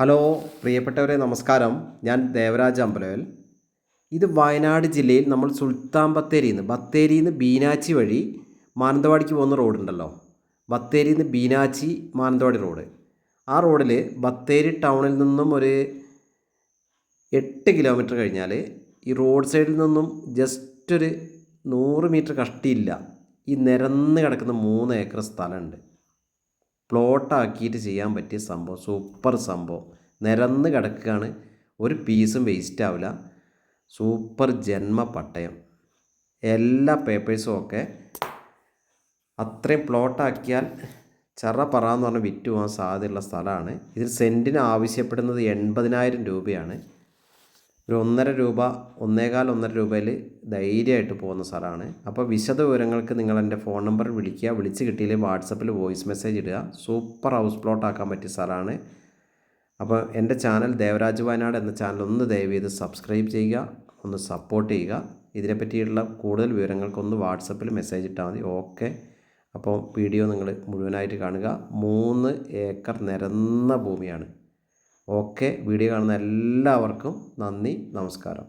Hello പ്രിയപ്പെട്ടവരെ നമസ്കാരം. ഞാൻ ദേവരാജ് അമ്പലവൽ. ഇത് വയനാട് ജില്ലയിൽ നമ്മൾ സുൽത്താൻ ബത്തേരിയിൽ നിന്ന് ബത്തേരിയിൽ നിന്ന് ബീനാച്ചി വഴി മാനന്തവാടിക്ക് പോകുന്ന റോഡുണ്ടല്ലോ. ബത്തേരിയിൽ നിന്ന് ബീനാച്ചി മാനന്തവാടി റോഡ്. ആ റോഡിൽ ബത്തേരി ടൗണിൽ നിന്നും ഒരു എട്ട് കിലോമീറ്റർ കഴിഞ്ഞാൽ ഈ റോഡ് സൈഡിൽ നിന്നും ജസ്റ്റ് ഒരു നൂറ് മീറ്റർ കഷ്ടിയില്ല. ഈ നിരന്ന് കിടക്കുന്ന മൂന്ന് ഏക്കർ സ്ഥലമുണ്ട്. പ്ലോട്ടാക്കിയിട്ട് ചെയ്യാൻ പറ്റിയ സംഭവം സൂപ്പർ സംഭവം. നിരന്ന് കിടക്കുകയാണ്. ഒരു പീസും വേസ്റ്റ് ആവില്ല. സൂപ്പർ ജന്മ പട്ടയം എല്ലാ പേപ്പേഴ്സും ഒക്കെ അത്രയും പ്ലോട്ടാക്കിയാൽ ചെറ പറ എന്ന് പറഞ്ഞ് വിറ്റ് പോകാൻ സാധ്യതയുള്ള സ്ഥലമാണ്. ഇതിൽ സെന്റിന് ആവശ്യപ്പെടുന്നത് എൺപതിനായിരം രൂപയാണ്. ഒരു ഒന്നര രൂപ ഒന്നേകാൽ ഒന്നര രൂപയിൽ ധൈര്യമായിട്ട് പോകുന്ന സ്ഥലമാണ് അപ്പോൾ വിശദ വിവരങ്ങൾക്ക് നിങ്ങൾ എന്റെ ഫോൺ നമ്പർ വിളിക്കുക. വിളിച്ച് കിട്ടിയില്ലെങ്കിൽ വാട്സപ്പിൽ വോയിസ് മെസ്സേജ് ഇടുക. സൂപ്പർ ഹൗസ് പ്ലോട്ട് ആക്കാൻ പറ്റിയ സ്ഥലമാണ് അപ്പോൾ എന്റെ ചാനൽ ദേവരാജ് വയനാട് എന്ന ചാനൽ ഒന്ന് ദയവ് ചെയ്ത് സബ്സ്ക്രൈബ് ചെയ്യുക ഒന്ന് സപ്പോർട്ട് ചെയ്യുക. ഇതിനെപ്പറ്റിയുള്ള കൂടുതൽ വിവരങ്ങൾക്കൊന്ന് വാട്സപ്പിൽ മെസ്സേജ് ഇട്ടാൽ മതി. ഓക്കെ. അപ്പോൾ വീഡിയോ നിങ്ങൾ മുഴുവനായിട്ട് കാണുക. മൂന്ന് ഏക്കർ നിരന്ന ഭൂമിയാണ്. ഓക്കെ വീഡിയോ കാണുന്ന എല്ലാവർക്കും നന്ദി നമസ്കാരം.